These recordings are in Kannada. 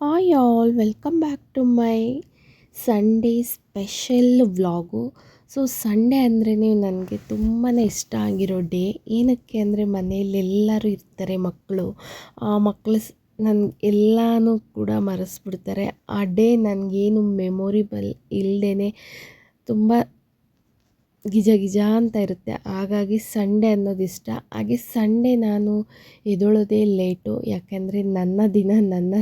Hi all welcome back to my Sunday special vlog so Sunday ಅಂದ್ರೇ ನನಗೆ ತುಂಬಾ ಇಷ್ಟ ಆಗಿರೋ ಡೇ ಏನಕ್ಕೆ ಅಂದರೆ ಮನೆಯಲ್ಲಿ ಎಲ್ಲರೂ ಇರ್ತಾರೆ ಮಕ್ಕಳು. ಆ ಮಕ್ಕಳು ನನ್ ಎಲ್ಲನೂ ಕೂಡ ಮರೆಸ್ಬಿಡ್ತಾರೆ. ಆ ಡೇ ನನಗೇನು ಮೆಮೊರಿಬಲ್ ಇಲ್ಲದೇ ತುಂಬ ಗಿಜ ಗಿಜ ಅಂತ ಇರುತ್ತೆ. ಹಾಗಾಗಿ ಸಂಡೇ ಅನ್ನೋದು ಇಷ್ಟ. ಹಾಗೆ ಸಂಡೇ ನಾನು ಎದ್ದೇಳೋದೇ ಲೇಟು. ಯಾಕೆಂದರೆ ನನ್ನ ದಿನ, ನನ್ನ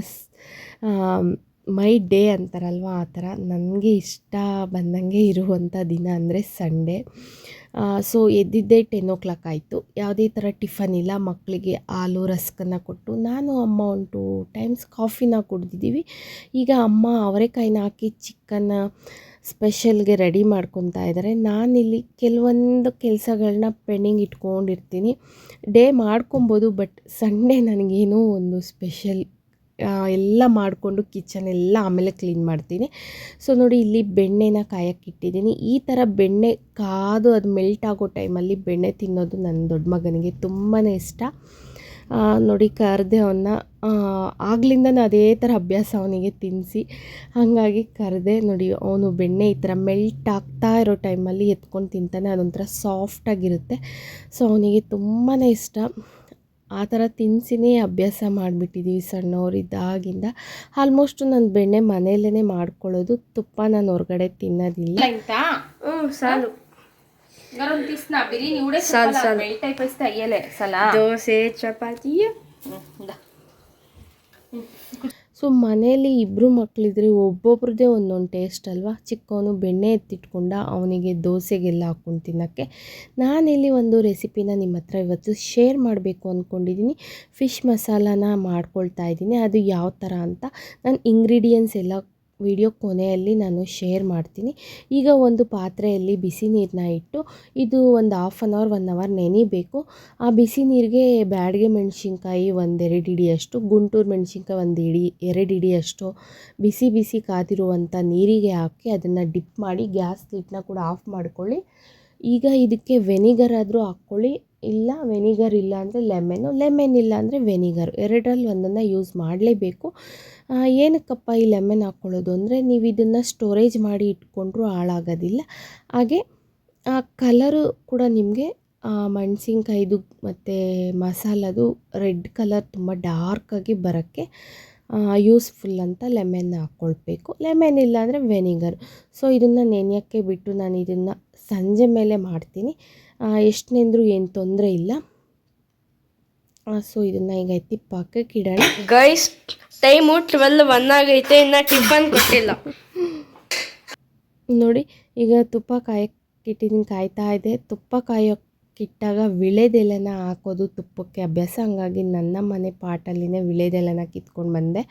ಮೈ ಡೇ ಅಂತಾರಲ್ವ ಆ ಥರ. ನನಗೆ ಇಷ್ಟ ಬಂದಂಗೆ ಇರುವಂಥ ದಿನ ಅಂದರೆ ಸಂಡೇ. ಸೊ ಎದ್ದಿದ್ದೇ ಟೆನ್ ಓ ಕ್ಲಾಕ್ ಆಯಿತು. ಯಾವುದೇ ಥರ ಟಿಫನ್ ಇಲ್ಲ ಮಕ್ಕಳಿಗೆ ಹಾಲು, ರಸ್ಕನ್ನು ಕೊಟ್ಟು ನಾನು, ಅಮ್ಮ ಒಂದು ಟೂ ಟೈಮ್ಸ್ ಕಾಫಿನ ಕುಡ್ದಿದ್ದೀವಿ. ಈಗ ಅಮ್ಮ ಅವರೆಕಾಯಿನ ಹಾಕಿ ಚಿಕನ್ನ ಸ್ಪೆಷಲ್ಗೆ ರೆಡಿ ಮಾಡ್ಕೊತಾ ಇದ್ದಾರೆ ನಾನಿಲ್ಲಿ ಕೆಲವೊಂದು ಕೆಲಸಗಳನ್ನ ಪೆಂಡಿಂಗ್ ಇಟ್ಕೊಂಡಿರ್ತೀನಿ. ಡೇ ಮಾಡ್ಕೊಬೋದು ಬಟ್ ಸಂಡೇ ನನಗೇನೋ ಒಂದು ಸ್ಪೆಷಲ್ ಎಲ್ಲ ಮಾಡಿಕೊಂಡು ಕಿಚನ್ ಎಲ್ಲ ಆಮೇಲೆ ಕ್ಲೀನ್ ಮಾಡ್ತೀನಿ. ಸೊ ನೋಡಿ ಇಲ್ಲಿ ಬೆಣ್ಣೆನ ಕಾಯಕ್ಕೆ ಇಟ್ಟಿದ್ದೀನಿ. ಈ ಥರ ಬೆಣ್ಣೆ ಕಾದು ಅದು ಮೆಲ್ಟ್ ಆಗೋ ಟೈಮಲ್ಲಿ ಬೆಣ್ಣೆ ತಿನ್ನೋದು ನನ್ನ ದೊಡ್ಡ ಮಗನಿಗೆ ತುಂಬಾ ಇಷ್ಟ. ನೋಡಿ ಕರೆದೆ ಅವನ್ನ ನಾನು ಅದೇ ಥರ ಅಭ್ಯಾಸ ಅವನಿಗೆ ತಿನ್ನಿಸಿ ಹಾಗಾಗಿ ಕರೆದೆ, ನೋಡಿ ಅವನು ಬೆಣ್ಣೆ ಈ ಥರ ಮೆಲ್ಟ್ ಆಗ್ತಾ ಇರೋ ಟೈಮಲ್ಲಿ ಎತ್ಕೊಂಡು ತಿಂತಾನೆ, ಅದೊಂಥರ ಸಾಫ್ಟಾಗಿರುತ್ತೆ ಸೊ ಅವನಿಗೆ ತುಂಬಾ ಇಷ್ಟ. ಆ ಥರ ತಿನ್ಸಿನೇ ಅಭ್ಯಾಸ ಮಾಡಿಬಿಟ್ಟಿದ್ದೀವಿ ಸಣ್ಣವರಿದ್ದಾಗಿಂದ ಆಲ್ಮೋಸ್ಟು ನಾನು ಬೆಣ್ಣೆ ಮನೆಯಲ್ಲೇ ಮಾಡ್ಕೊಳ್ಳೋದು ತುಪ್ಪ ನಾನು ಹೊರಗಡೆ ತಿನ್ನೋದಿಲ್ಲ. ಆಯ್ತಾ ಹ್ಞೂ ಸಾಲು. ಸಾಲ್ ಸಲ. ದೋಸೆ ಚಪಾತಿ. ಸೊ ಮನೇಲಿ ಇಬ್ಬರು ಮಕ್ಕಳಿದ್ರೆ ಒಬ್ಬೊಬ್ರದ್ದೇ ಒಂದೊಂದು ಟೇಸ್ಟ್ ಅಲ್ವಾ? ಚಿಕ್ಕವನು ಬೆಣ್ಣೆ ಎತ್ತಿಟ್ಕೊಂಡ ಅವನಿಗೆ ದೋಸೆಗೆಲ್ಲ ಹಾಕ್ಕೊಂಡು ತಿನ್ನೋಕ್ಕೆ. ನಾನಿಲ್ಲಿ ಒಂದು ರೆಸಿಪಿನ ನಿಮ್ಮ ಹತ್ರ ಇವತ್ತು ಶೇರ್ ಮಾಡಬೇಕು ಅಂದ್ಕೊಂಡಿದ್ದೀನಿ ಫಿಶ್ ಮಸಾಲಾನ ಮಾಡ್ಕೊಳ್ತಾ ಇದ್ದೀನಿ. ಅದು ಯಾವ ಥರ ಅಂತ? ನಾನು ಇಂಗ್ರೀಡಿಯೆಂಟ್ಸ್ ಎಲ್ಲ ವಿಡಿಯೋ ಕೊನೆಯಲ್ಲಿ ನಾನು ಶೇರ್ ಮಾಡ್ತೀನಿ. ಈಗ ಒಂದು ಪಾತ್ರೆಯಲ್ಲಿ ಬಿಸಿ ನೀರನ್ನ ಇಟ್ಟು, ಇದು ಒಂದು half an hour one hour ನೆನಿಬೇಕು. ಆ ಬಿಸಿ ನೀರಿಗೆ ಬ್ಯಾಡಗೆ ಮೆಣಸಿನ್ಕಾಯಿ ಒಂದೆರಡು ಹಿಡಿಯಷ್ಟು, ಗುಂಟೂರು ಮೆಣಸಿನ್ಕಾಯಿ ಒಂದು ಹಿಡಿ ಎರಡು ಹಿಡಿಯಷ್ಟು, ಬಿಸಿ ಬಿಸಿ ಕಾದಿರುವಂಥ ನೀರಿಗೆ ಹಾಕಿ ಅದನ್ನು ಡಿಪ್ ಮಾಡಿ, ಗ್ಯಾಸ್ ಲಿಟ್ನ ಕೂಡ ಆಫ್ ಮಾಡ್ಕೊಳ್ಳಿ. ಈಗ ಇದಕ್ಕೆ ವೆನಿಗರ್ ಆದರೂ ಹಾಕ್ಕೊಳ್ಳಿ. ಇಲ್ಲ ವೆನಿಗರ್ ಇಲ್ಲ ಅಂದರೆ ಲೆಮೆನು ಲೆಮೆನ್ ಇಲ್ಲ ಅಂದರೆ ವೆನಿಗರ್ ಎರಡರಲ್ಲಿ ಒಂದನ್ನು ಯೂಸ್ ಮಾಡಲೇಬೇಕು. ಏನಕ್ಕಪ್ಪ ಈ ಲೆಮೆನ್ ಹಾಕ್ಕೊಳ್ಳೋದು ಅಂದರೆ ನೀವು ಇದನ್ನು ಸ್ಟೋರೇಜ್ ಮಾಡಿ ಇಟ್ಕೊಂಡ್ರೂ ಹಾಳಾಗೋದಿಲ್ಲ. ಹಾಗೆ, ಆ ಕಲರು ಕೂಡ ನಿಮಗೆ ಮೆಣಸಿನ್ಕಾಯ್ದು ಮತ್ತು ಮಸಾಲದು ರೆಡ್ ಕಲರ್ ತುಂಬ ಡಾರ್ಕಾಗಿ ಬರೋಕ್ಕೆ ಯೂಸ್ಫುಲ್ ಅಂತ ಲೆಮನ್ ಹಾಕ್ಕೊಳ್ಬೇಕು ಲೆಮೆನ್ ಇಲ್ಲ ಅಂದರೆ ವೆನಿಗರ್ ಸೊ ಇದನ್ನು ನೆನೆಯೋಕ್ಕೆ ಬಿಟ್ಟು ನಾನು ಇದನ್ನು ಸಂಜೆ ಮೇಲೆ ಮಾಡ್ತೀನಿ. ಎಷ್ಟು ನೆಂದರೂ ಏನು ತೊಂದರೆ ಇಲ್ಲ. ಸೊ ಇದನ್ನ ಈಗ ಎತ್ತಿ ಪಕ್ಕಕ್ಕೆ ಇಡೋಣ. ಗೈಸ್ ಟೈಮು ಟ್ವೆಲ್ ಒನ್ ಆಗೈತೆ ಇನ್ನು ಟಿಫನ್ ಕೊಟ್ಟಿಲ್ಲ. ನೋಡಿ ಈಗ ತುಪ್ಪ ಕಾಯಕ್ಕೆ ಇಟ್ಟಿದ್ದೀನಿ ಕಾಯ್ತಾ ಇದೆ. ತುಪ್ಪ ಕಾಯೋಕ್ಕಿಟ್ಟಾಗ ವಿಳೆದೆಲೆನ ಹಾಕೋದು ತುಪ್ಪಕ್ಕೆ ಅಭ್ಯಾಸ. ಹಂಗಾಗಿ ನನ್ನ ಮನೆ ಪಾಟಲ್ಲಿನೇ ವಿಳೆದೆಲೆನ ಕಿತ್ಕೊಂಡು ಬಂದೆ.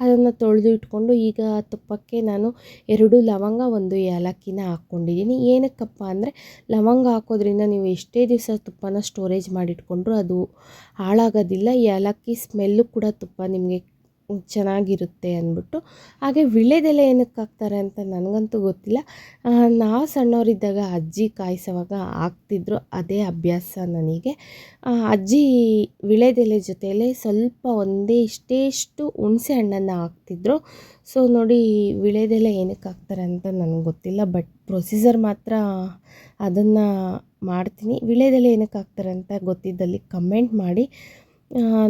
ಅದನ್ನು ತೊಳೆದು ಇಟ್ಕೊಂಡು ಈಗ ತುಪ್ಪಕ್ಕೆ ನಾನು ಎರಡು ಲವಂಗ, ಒಂದು ಏಲಕ್ಕಿನ ಹಾಕ್ಕೊಂಡಿದ್ದೀನಿ. ಏನಕ್ಕಪ್ಪ ಅಂದರೆ ಲವಂಗ ಹಾಕೋದ್ರಿಂದ ನೀವು ಎಷ್ಟೇ ದಿವಸ ತುಪ್ಪನ ಸ್ಟೋರೇಜ್ ಮಾಡಿಟ್ಕೊಂಡ್ರೂ ಅದು ಹಾಳಾಗೋದಿಲ್ಲ. ಏಲಕ್ಕಿ ಸ್ಮೆಲ್ಲು ಕೂಡ ತುಪ್ಪ ನಿಮಗೆ ಚೆನ್ನಾಗಿರುತ್ತೆ ಅಂದ್ಬಿಟ್ಟು. ಹಾಗೆ ವಿಳೆದೆಲೆ ಏನಕ್ಕೆ ಹಾಕ್ತಾರೆ ಅಂತ ನನಗಂತೂ ಗೊತ್ತಿಲ್ಲ. ನಾವು ಸಣ್ಣವರಿದ್ದಾಗ ಅಜ್ಜಿ ಕಾಯಿಸುವಾಗ ಹಾಕ್ತಿದ್ರು, ಅದೇ ಅಭ್ಯಾಸ ನನಗೆ. ಅಜ್ಜಿ ವಿಳೆದೆಲೆ ಜೊತೆಯಲ್ಲೇ ಸ್ವಲ್ಪ ಒಂದೇ ಇಷ್ಟೇಷ್ಟು ಹುಣಸೆ ಹಣ್ಣನ್ನು ಹಾಕ್ತಿದ್ರು. ಸೊ, ನೋಡಿ ವಿಳೆದೆಲೆ ಏನಕ್ಕೆ ಹಾಕ್ತಾರೆ ಅಂತ ನನಗೆ ಗೊತ್ತಿಲ್ಲ, ಬಟ್ ಪ್ರೊಸೀಜರ್ ಮಾತ್ರ ಅದನ್ನು ಮಾಡ್ತೀನಿ. ವಿಳೆದೆಲೆ ಏನಕ್ಕೆ ಹಾಕ್ತಾರೆ ಅಂತ ಗೊತ್ತಿದ್ದಲ್ಲಿ ಕಮೆಂಟ್ ಮಾಡಿ.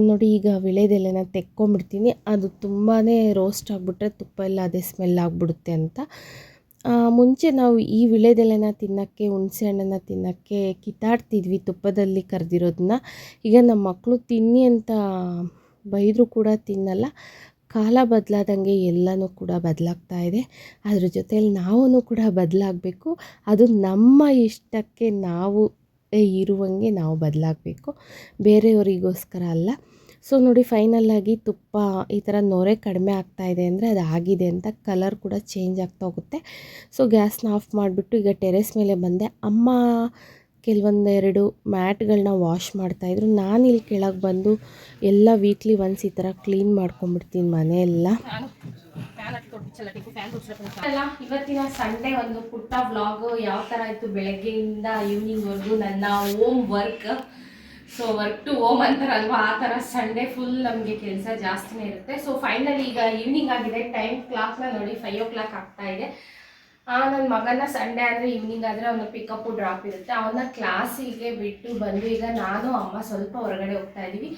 ನೋಡಿ ಈಗ ವಿಳೆದೆಲೆನ ತೆಕ್ಕೊಂಬಿಡ್ತೀನಿ. ಅದು ತುಂಬಾ ರೋಸ್ಟ್ ಆಗಿಬಿಟ್ರೆ ತುಪ್ಪ ಎಲ್ಲ ಅದೇ ಸ್ಮೆಲ್ ಆಗಿಬಿಡುತ್ತೆ ಅಂತ. ಮುಂಚೆ ನಾವು ಈ ವಿಳೆದೆಲೆನ ತಿನ್ನೋಕ್ಕೆ, ಹುಣಸೆ ಹಣ್ಣನ್ನು ತಿನ್ನೋಕ್ಕೆ ಕಿತ್ತಾಡ್ತಿದ್ವಿ ತುಪ್ಪದಲ್ಲಿ ಕರೆದಿರೋದನ್ನ ಈಗ ನಮ್ಮ ಮಕ್ಕಳು ತಿನ್ನಿ ಅಂತ ಬೈದರೂ ಕೂಡ ತಿನ್ನಲ್ಲ. ಕಾಲ ಬದಲಾದಂಗೆ ಎಲ್ಲನೂ ಕೂಡ ಬದಲಾಗ್ತಾ ಇದೆ. ಅದ್ರ ಜೊತೆಯಲ್ಲಿ ನಾವೂ ಕೂಡ ಬದಲಾಗಬೇಕು. ಅದು ನಮ್ಮ ಇಷ್ಟಕ್ಕೆ ನಾವು ಇರುವಂಗೆ ನಾವು ಬದಲಾಗಬೇಕು. ಬೇರೆಯವರಿಗೋಸ್ಕರ ಅಲ್ಲ. ಸೊ, ನೋಡಿ, ಫೈನಲ್ಲಾಗಿ ತುಪ್ಪ ಈ ಥರ ನೊರೆ ಕಡಿಮೆ ಆಗ್ತಾ ಇದೆ ಅಂದರೆ ಅದು ಆಗಿದೆ ಅಂತ ಕಲರ್ ಕೂಡ ಚೇಂಜ್ ಆಗ್ತಾ ಹೋಗುತ್ತೆ. ಸೊ ಗ್ಯಾಸ್ನ ಆಫ್ ಮಾಡಿಬಿಟ್ಟು ಈಗ ಟೆರೆಸ್ ಮೇಲೆ ಬಂದೆ. ಅಮ್ಮ ಕೆಲವೊಂದೆರಡು ಮ್ಯಾಟ್ಗಳನ್ನ ವಾಶ್ ಮಾಡ್ತಾಯಿದ್ರು ನಾನು ಇಲ್ಲಿ ಕೆಳಗೆ ಬಂದು ಎಲ್ಲ ವೀಕ್ಲಿ ಒನ್ಸ್ ಈ ಥರ ಕ್ಲೀನ್ ಮಾಡ್ಕೊಂಬಿಡ್ತೀನಿ ಮನೆಯೆಲ್ಲ. ಇವತ್ತಿನ ಸಂಡೇ ಒಂದು ಪುಟ್ಟ ವ್ಲಾಗ್ ಯಾವ ಥರ ಇತ್ತು? ಬೆಳಗ್ಗೆಯಿಂದ ಈವ್ನಿಂಗ್ವರೆಗೂ ನನ್ನ home work. So work to home ಅಂತಾರಲ್ವಾ? ಆ ಥರ ಸಂಡೇ ಫುಲ್ ನಮಗೆ ಕೆಲಸ ಜಾಸ್ತಿನೇ ಇರುತ್ತೆ. ಸೊ ಫೈನಲಿ ಈಗ ಈವ್ನಿಂಗ್ ಆಗಿದೆ. ಟೈಮ್ ಕ್ಲಾಕ್ನ ನೋಡಿ ಫೈವ್ ಓ ಕ್ಲಾಕ್ ಆಗ್ತಾ ಇದೆ. ನನ್ನ ಮಗನ ಸಂಡೇ ಅಂದರೆ ಈವ್ನಿಂಗ್ ಆದರೆ ಅವನ ಪಿಕಪ್ಪು ಡ್ರಾಪ್ ಇರುತ್ತೆ. ಅವನ ಕ್ಲಾಸಿಗೆ ಬಿಟ್ಟು ಬಂದು ಈಗ ನಾನು, ಅಮ್ಮ ಸ್ವಲ್ಪ ಹೊರಗಡೆ ಹೋಗ್ತಾ ಇದ್ದೀವಿ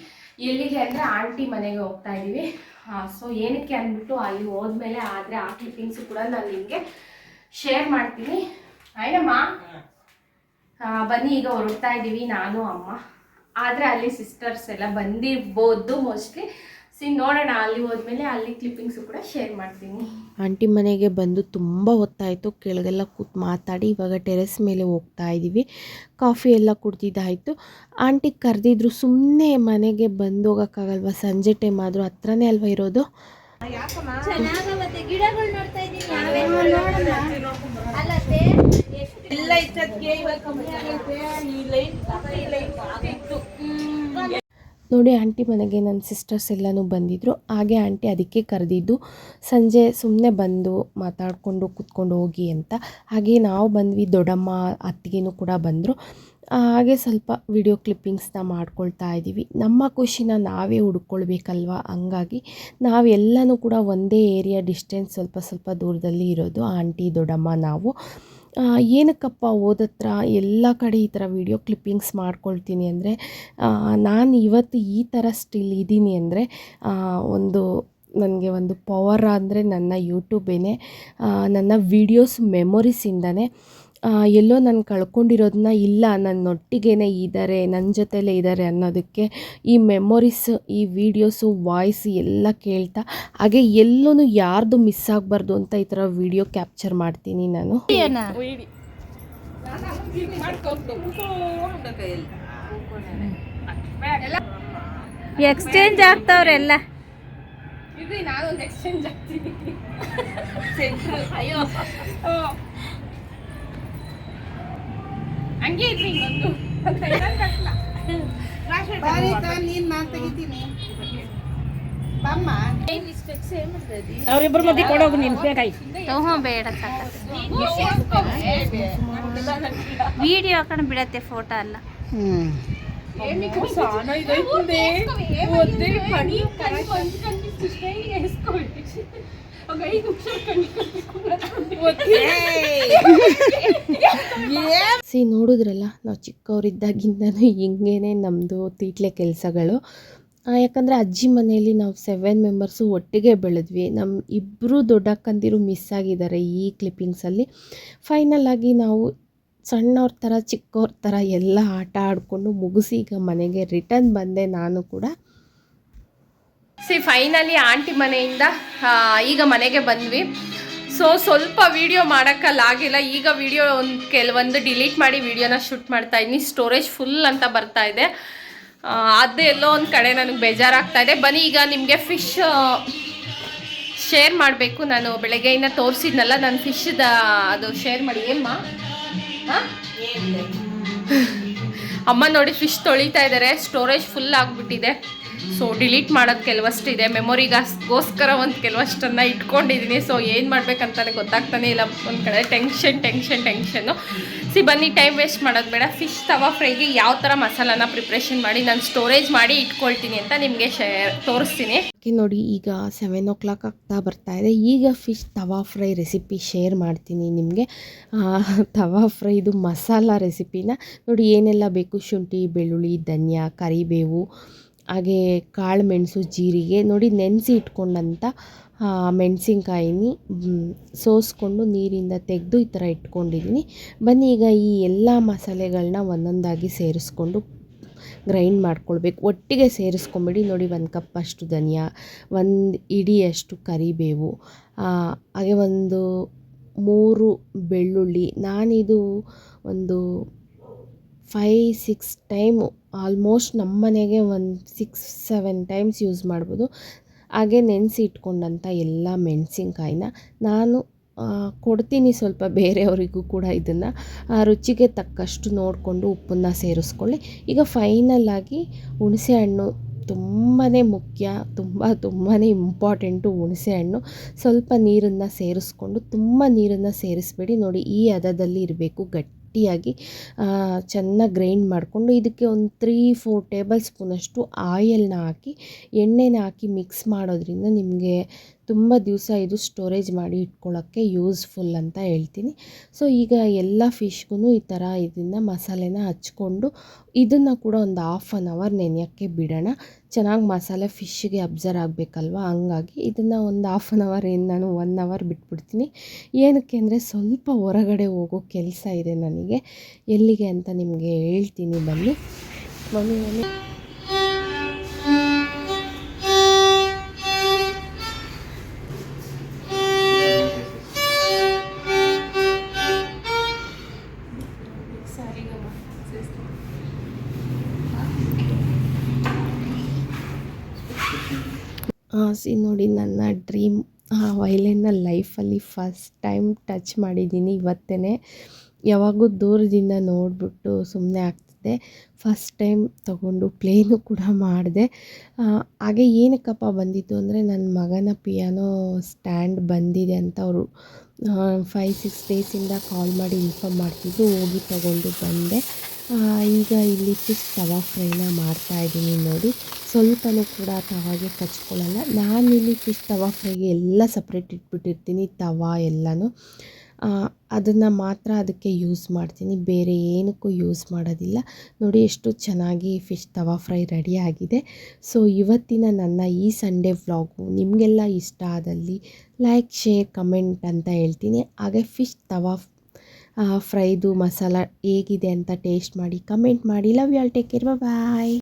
ಎಲ್ಲಿಗೆ ಅಂದರೆ ಆಂಟಿ ಮನೆಗೆ ಹೋಗ್ತಾ ಇದ್ದೀವಿ ಸೊ ಏನಕ್ಕೆ ಅಂದ್ಬಿಟ್ಟು ಅಲ್ಲಿ ಹೋದ್ಮೇಲೆ ಆದರೆ ಆ ಕ್ಲಿಪ್ಪಿಂಗ್ಸು ಕೂಡ ನಾನು ನಿಮಗೆ ಶೇರ್ ಮಾಡ್ತೀನಿ. ಆಯ್ನಮ್ಮ? ಬನ್ನಿ, ಈಗ ಹೊರಡ್ತಾ ಇದ್ದೀವಿ ನಾನು, ಅಮ್ಮ. ಆದರೆ ಅಲ್ಲಿ ಸಿಸ್ಟರ್ಸ್ ಎಲ್ಲ ಬಂದಿರ್ಬೋದು ಮೋಸ್ಟ್ಲಿ ಸಿ ನೋಡೋಣ ಅಲ್ಲಿ ಹೋದ್ಮೇಲೆ ಅಲ್ಲಿ ಕ್ಲಿಪ್ಪಿಂಗ್ಸು ಕೂಡ ಶೇರ್ ಮಾಡ್ತೀನಿ. ಆಂಟಿ ಮನೆಗೆ ಬಂದು ತುಂಬ ಹೊತ್ತಾಯಿತು. ಕೆಳಗೆಲ್ಲ ಕೂತ್ ಮಾತಾಡಿ ಇವಾಗ ಟೆರೆಸ್ ಮೇಲೆ ಹೋಗ್ತಾ ಇದ್ದೀವಿ ಕಾಫಿ ಎಲ್ಲ ಕುಡ್ದಿದ್ದಾಯಿತು. ಆಂಟಿ ಕರೆದಿದ್ರು ಸುಮ್ಮನೆ ಮನೆಗೆ ಬಂದು ಹೋಗೋಕ್ಕಾಗಲ್ವ? ಸಂಜೆ ಟೈಮ್ ಆದರೂ ಹತ್ರನೇ ಅಲ್ವಾ ಇರೋದು? ಎಲ್ಲ ನೋಡಿ, ಆಂಟಿ ಮನೆಗೆ ನನ್ನ ಸಿಸ್ಟರ್ಸ್ ಎಲ್ಲನೂ ಬಂದಿದ್ದರು ಹಾಗೆ ಆಂಟಿ ಅದಕ್ಕೆ ಕರೆದಿದ್ದು, ಸಂಜೆ ಸುಮ್ಮನೆ ಬಂದು ಮಾತಾಡಿಕೊಂಡು ಕೂತ್ಕೊಂಡು ಹೋಗಿ ಅಂತ. ಹಾಗೆ ನಾವು ಬಂದ್ವಿ, ದೊಡ್ಡಮ್ಮ ಅತ್ತಿಗೆನೂ ಕೂಡ ಬಂದರು. ಹಾಗೆ ಸ್ವಲ್ಪ ವಿಡಿಯೋ ಕ್ಲಿಪ್ಪಿಂಗ್ಸ್ನ ಮಾಡ್ಕೊಳ್ತಾ ಇದ್ದೀವಿ. ನಮ್ಮ ಖುಷಿನ ನಾವೇ ಹುಡ್ಕೊಳ್ಬೇಕಲ್ವ? ಹಂಗಾಗಿ ನಾವೆಲ್ಲನೂ ಕೂಡ ಒಂದೇ ಏರಿಯಾ ಡಿಸ್ಟೆನ್ಸ್ ಸ್ವಲ್ಪ ಸ್ವಲ್ಪ ದೂರದಲ್ಲಿ ಇರೋದು, ಆಂಟಿ, ದೊಡ್ಡಮ್ಮ, ನಾವು. ಏನಕ್ಕಪ್ಪ ಓದತ್ರ? ಎಲ್ಲ ಕಡೆ ಈ ಥರ ವಿಡಿಯೋ ಕ್ಲಿಪ್ಪಿಂಗ್ಸ್ ಮಾಡ್ಕೊಳ್ತೀನಿ ಅಂದರೆ ನಾನು ಇವತ್ತು ಈ ಥರ ಸ್ಟಿಲ್ ಇದ್ದೀನಿ ಅಂದರೆ ಒಂದು, ನನಗೆ ಒಂದು ಪವರ್ ಅಂದರೆ ನನ್ನ ಯೂಟ್ಯೂಬೇನೆ ನನ್ನ ವೀಡಿಯೋಸ್ ಮೆಮೊರೀಸಿಂದನೇ ಎಲ್ಲೋ ನಾನು ಕಳ್ಕೊಂಡಿರೋದನ್ನ ಇಲ್ಲ ನನ್ನೊಟ್ಟಿಗೇ ಇದ್ದಾರೆ ನನ್ನ ಜೊತೆಲೇ ಇದ್ದಾರೆ ಅನ್ನೋದಕ್ಕೆ ಈ ಮೆಮೊರೀಸ್ ಈ ವೀಡಿಯೋಸು ವಾಯ್ಸ್ ಎಲ್ಲ ಕೇಳ್ತಾ ಹಾಗೆ ಎಲ್ಲೂ ಯಾರ್ದು ಮಿಸ್ ಆಗಬಾರ್ದು ಅಂತ ಈ ಥರ ವೀಡಿಯೋ ಕ್ಯಾಪ್ಚರ್ ಮಾಡ್ತೀನಿ ನಾನು. ಎಕ್ಸ್ಚೇಂಜ್ ಆಗ್ತಾವ್ರೆಲ್ಲ. ಇದು ನಾನೊಂದು ಎಕ್ಸ್ಚೇಂಜ್ ಆಗ್ತೀನಿ. ಅಯ್ಯೋ. ಓ. ಹಂಗೆ ಇದ್ರಿ ಇನ್ನೊಂದು. ಅವ್ರಿಬ್ರು ಮಧ್ಯೆ ಕೊಡೋಗು ನೀನ್. ಬೇಕಾಗಿ ಬೇಡ ವಿಡಿಯೋ ಹಾಕೊಂಡು ಬಿಡತ್ತೆ ಫೋಟೋ ಅಲ್ಲ ಸಿ ನೋಡಿದ್ರಲ್ಲ ನಾವು ಚಿಕ್ಕವರಿದ್ದಾಗಿಂದನೂ ಹಿಂಗೇನೆ ನಮ್ಮದು ತೀಟ್ಲೆ ಕೆಲಸಗಳು. ಯಾಕಂದರೆ ಅಜ್ಜಿ ಮನೆಯಲ್ಲಿ ನಾವು ಸೆವೆನ್ ಮೆಂಬರ್ಸು ಒಟ್ಟಿಗೆ ಬೆಳೆದ್ವಿ. ನಮ್ಮ ಇಬ್ಬರು ದೊಡ್ಡಕ್ಕಂದಿರು ಮಿಸ್ ಆಗಿದ್ದಾರೆ ಈ ಕ್ಲಿಪ್ಪಿಂಗ್ಸಲ್ಲಿ ಫೈನಲ್ ಆಗಿ ನಾವು ಸಣ್ಣವ್ರ ಥರ ಚಿಕ್ಕವ್ರ ಥರ ಎಲ್ಲ ಆಟ ಆಡಿಕೊಂಡು ಮುಗಿಸಿ ಈಗ ಮನೆಗೆ ರಿಟರ್ನ್ ಬಂದೆ ನಾನು ಕೂಡ. ಸಿ ಫೈನಲಿ ಆಂಟಿ ಮನೆಯಿಂದ ಈಗ ಮನೆಗೆ ಬಂದ್ವಿ. ಸೊ ಸ್ವಲ್ಪ ವಿಡಿಯೋ ಮಾಡೋಕ್ಕಲ್ಲಾಗಿಲ್ಲ. ಈಗ ವಿಡಿಯೋ ಒಂದು ಕೆಲವೊಂದು ಡಿಲೀಟ್ ಮಾಡಿ ವಿಡಿಯೋನ ಶೂಟ್ ಮಾಡ್ತಾ ಇದ್ದೀನಿ ಸ್ಟೋರೇಜ್ ಫುಲ್ ಅಂತ ಬರ್ತಾ ಇದೆ. ಅದು ಎಲ್ಲೋ ಒಂದು ಕಡೆ ನನಗೆ ಬೇಜಾರಾಗ್ತಾ ಇದೆ. ಬನ್ನಿ ಈಗ ನಿಮಗೆ ಫಿಶ್ ಶೇರ್ ಮಾಡಬೇಕು. ನಾನು ಬೆಳಗ್ಗೆಯಿಂದ ತೋರಿಸಿದ್ನಲ್ಲ ನಾನು ಫಿಶ್ದ ಅದು ಶೇರ್ ಮಾಡಿ. ಏಮ್ಮ ಹಾಂ? ಅಮ್ಮ ನೋಡಿ ಫಿಶ್ ತೊಳಿತಾ ಇದ್ದಾರೆ ಸ್ಟೋರೇಜ್ ಫುಲ್ ಆಗಿಬಿಟ್ಟಿದೆ. ಸೊ ಡಿಲೀಟ್ ಮಾಡೋದು ಕೆಲವಷ್ಟಿದೆ. ಮೆಮೊರಿಗೋಸ್ಕರ ಒಂದು ಕೆಲವಷ್ಟನ್ನು ಇಟ್ಕೊಂಡಿದ್ದೀನಿ ಸೊ ಏನು ಮಾಡ್ಬೇಕಂತಾನೆ ಗೊತ್ತಾಗ್ತಾನೆ ಇಲ್ಲ. ಒಂದು ಕಡೆ ಟೆನ್ಷನ್ ಟೆನ್ಷನ್ ಟೆನ್ಷನ್ನು ಸಿ ಬನ್ನಿ ಟೈಮ್ ವೇಸ್ಟ್ ಮಾಡೋದು ಬೇಡ. ಫಿಶ್ ತವಾ ಫ್ರೈಗೆ ಯಾವ ಥರ ಮಸಾಲಾನ ಪ್ರಿಪ್ರೇಷನ್ ಮಾಡಿ ನಾನು ಸ್ಟೋರೇಜ್ ಮಾಡಿ ಇಟ್ಕೊಳ್ತೀನಿ ಅಂತ ನಿಮಗೆ ಶೇರ್ ತೋರಿಸ್ತೀನಿ. ನೋಡಿ, ಈಗ ಸೆವೆನ್ ಓ ಕ್ಲಾಕ್ ಆಗ್ತಾ ಬರ್ತಾ ಇದೆ. ಈಗ fish tawa fry recipe share ಮಾಡ್ತೀನಿ ನಿಮಗೆ. ತವಾ ಫ್ರೈದು ಮಸಾಲ ರೆಸಿಪಿನ ನೋಡಿ, ಏನೆಲ್ಲ ಬೇಕು? ಶುಂಠಿ, ಬೆಳ್ಳುಳ್ಳಿ, ಧನಿಯಾ, ಕರಿಬೇವು ಹಾಗೆ ಕಾಳು ಮೆಣಸು ಜೀರಿಗೆ ನೋಡಿ ನೆನೆಸಿ ಇಟ್ಕೊಂಡಂಥ ಮೆಣಸಿನ್ಕಾಯಿನಿ ಸೋಸ್ಕೊಂಡು ನೀರಿಂದ ತೆಗೆದು ಈ ಥರ ಇಟ್ಕೊಂಡಿದ್ದೀನಿ. ಬನ್ನಿ ಈಗ ಈ ಎಲ್ಲ ಮಸಾಲೆಗಳನ್ನ ಒಂದೊಂದಾಗಿ ಸೇರಿಸ್ಕೊಂಡು ಗ್ರೈಂಡ್ ಮಾಡ್ಕೊಳ್ಬೇಕು. ಒಟ್ಟಿಗೆ ಸೇರಿಸ್ಕೊಂಬಿಡಿ. ನೋಡಿ ಒಂದು ಕಪ್ ಅಷ್ಟು ಧನಿಯಾ, ಒಂದು ಇಡಿಯಷ್ಟು ಕರಿಬೇವು ಹಾಗೆ ಒಂದು ಮೂರು ಬೆಳ್ಳುಳ್ಳಿ. ನಾನಿದು ಒಂದು ಫೈ ಸಿಕ್ಸ್ ಟೈಮು ಆಲ್ಮೋಸ್ಟ್ ನಮ್ಮ ಮನೆಗೆ ಒಂದು ಸಿಕ್ಸ್, ಸೆವೆನ್ ಟೈಮ್ಸ್ ಯೂಸ್ ಮಾಡ್ಬೋದು. ಹಾಗೆ ನೆನೆಸಿ ಇಟ್ಕೊಂಡಂಥ ಎಲ್ಲ ಮೆಣಸಿನ್ಕಾಯಿನ ನಾನು ಕೊಡ್ತೀನಿ ಸ್ವಲ್ಪ ಬೇರೆಯವರಿಗೂ ಕೂಡ ಇದನ್ನು. ರುಚಿಗೆ ತಕ್ಕಷ್ಟು ನೋಡಿಕೊಂಡು ಉಪ್ಪನ್ನು ಸೇರಿಸ್ಕೊಳ್ಳಿ. ಈಗ ಫೈನಲ್ಲಾಗಿ ಹುಣಸೆ ಹಣ್ಣು ತುಂಬಾ ಮುಖ್ಯ, ತುಂಬ ತುಂಬಾ ಇಂಪಾರ್ಟೆಂಟು ಹುಣಸೆ ಹಣ್ಣು. ಸ್ವಲ್ಪ ನೀರನ್ನು ಸೇರಿಸ್ಕೊಂಡು ತುಂಬ ನೀರನ್ನು ಸೇರಿಸ್ಬೇಡಿ. ನೋಡಿ ಈ ಹದದಲ್ಲಿ ಇರಬೇಕು ಗಟ್ಟಿಯಾಗಿ ಚೆನ್ನಾಗಿ ಗ್ರೈಂಡ್ ಮಾಡಿಕೊಂಡು ಇದಕ್ಕೆ ಒಂದು ತ್ರೀ ಫೋರ್ ಟೇಬಲ್ ಸ್ಪೂನಷ್ಟು ಆಯಿಲ್ನ ಹಾಕಿ, ಎಣ್ಣೆನ ಹಾಕಿ ಮಿಕ್ಸ್ ಮಾಡೋದ್ರಿಂದ ನಿಮಗೆ ತುಂಬ ದಿವಸ ಇದು ಸ್ಟೋರೇಜ್ ಮಾಡಿ ಇಟ್ಕೊಳ್ಳೋಕ್ಕೆ ಯೂಸ್ಫುಲ್ ಅಂತ ಹೇಳ್ತೀನಿ. ಸೊ ಈಗ ಎಲ್ಲ ಫಿಶ್ಗೂ ಈ ಥರ ಇದನ್ನು ಮಸಾಲೆನ ಹಚ್ಕೊಂಡು ಇದನ್ನು ಕೂಡ ಒಂದು ಹಾಫ್ ಆನ್ ಅವರ್ ನೆನೆಯೋಕ್ಕೆ ಬಿಡೋಣ. ಚೆನ್ನಾಗಿ ಮಸಾಲೆ ಫಿಶ್ಗೆ ಅಬ್ಸರ್ವ್ ಆಗಬೇಕಲ್ವ? ಹಂಗಾಗಿ ಇದನ್ನು ಒಂದು ಹಾಫ್ ಆನ್ ಅವರ್ ಏನು ನಾನು ಒನ್ ಅವರ್ ಬಿಟ್ಬಿಡ್ತೀನಿ. ಏನಕ್ಕೆ ಅಂದರೆ ಸ್ವಲ್ಪ ಹೊರಗಡೆ ಹೋಗೋ ಕೆಲಸ ಇದೆ ನನಗೆ. ಎಲ್ಲಿಗೆ ಅಂತ ನಿಮಗೆ ಹೇಳ್ತೀನಿ ಬನ್ನಿ. ಮಮ್ಮಿ. ಸಿ ನೋಡಿ ನನ್ನ ಡ್ರೀಮ್, ಆ ವೈಲೆನ್ನ ಲೈಫಲ್ಲಿ ಫಸ್ಟ್ ಟೈಮ್ ಟಚ್ ಮಾಡಿದ್ದೀನಿ ಇವತ್ತೇ ಯಾವಾಗೂ ದೂರದಿಂದ ನೋಡಿಬಿಟ್ಟು ಸುಮ್ಮನೆ ಆಗ್ತಿದ್ದೆ. ಫಸ್ಟ್ ಟೈಮ್ ತಗೊಂಡು ಪ್ಲೇನು ಕೂಡ ಮಾಡಿದೆ. ಹಾಗೆ ಏನಕ್ಕಪ್ಪ ಬಂದಿತ್ತು ಅಂದರೆ ನನ್ನ ಮಗನ ಪಿಯಾನೋ ಸ್ಟ್ಯಾಂಡ್ ಬಂದಿದೆ ಅಂತ ಅವರು ಫೈವ್ ಸಿಕ್ಸ್ ಡೇಸಿಂದ ಕಾಲ್ ಮಾಡಿ ಇನ್ಫಾರ್ಮ್ ಮಾಡ್ತಿದ್ದು ಹೋಗಿ ತಗೊಂಡು ಬಂದೆ. ಈಗ ಇಲ್ಲಿ ಫಿಶ್ ತವಾ ಫ್ರೈನ ಮಾಡ್ತಾಯಿದ್ದೀನಿ ನೋಡಿ. ಸ್ವಲ್ಪನೂ ಕೂಡ ತವಾಗೆ ಕಚ್ಕೊಳ್ಳಲ್ಲ. ಇಲ್ಲಿ ಫಿಶ್ ತವಾ ಫ್ರೈಗೆ ಎಲ್ಲ ಸಪ್ರೇಟ್ ಇಟ್ಬಿಟ್ಟಿರ್ತೀನಿ, ತವಾ ಎಲ್ಲನೂ. ಅದನ್ನು ಮಾತ್ರ ಅದಕ್ಕೆ ಯೂಸ್ ಮಾಡ್ತೀನಿ. ಬೇರೆ ಏನಕ್ಕೂ ಯೂಸ್ ಮಾಡೋದಿಲ್ಲ. ನೋಡಿ ಎಷ್ಟು ಚೆನ್ನಾಗಿ ಫಿಶ್ ತವಾ ಫ್ರೈ ರೆಡಿ ಆಗಿದೆ. ಸೊ ಇವತ್ತಿನ ನನ್ನ ಈ ಸಂಡೇ ವ್ಲಾಗು ನಿಮಗೆಲ್ಲ ಇಷ್ಟ ಆದಲ್ಲಿ ಲೈಕ್ ಶೇರ್ ಕಮೆಂಟ್ ಅಂತ ಹೇಳ್ತೀನಿ. ಹಾಗೆ ಫಿಶ್ ತವಾ ಫ್ರೈದು ಮಸಾಲ ಹೇಗಿದೆ ಅಂತ ಟೇಸ್ಟ್ ಮಾಡಿ ಕಮೆಂಟ್ ಮಾಡಿ. Love you all take care bye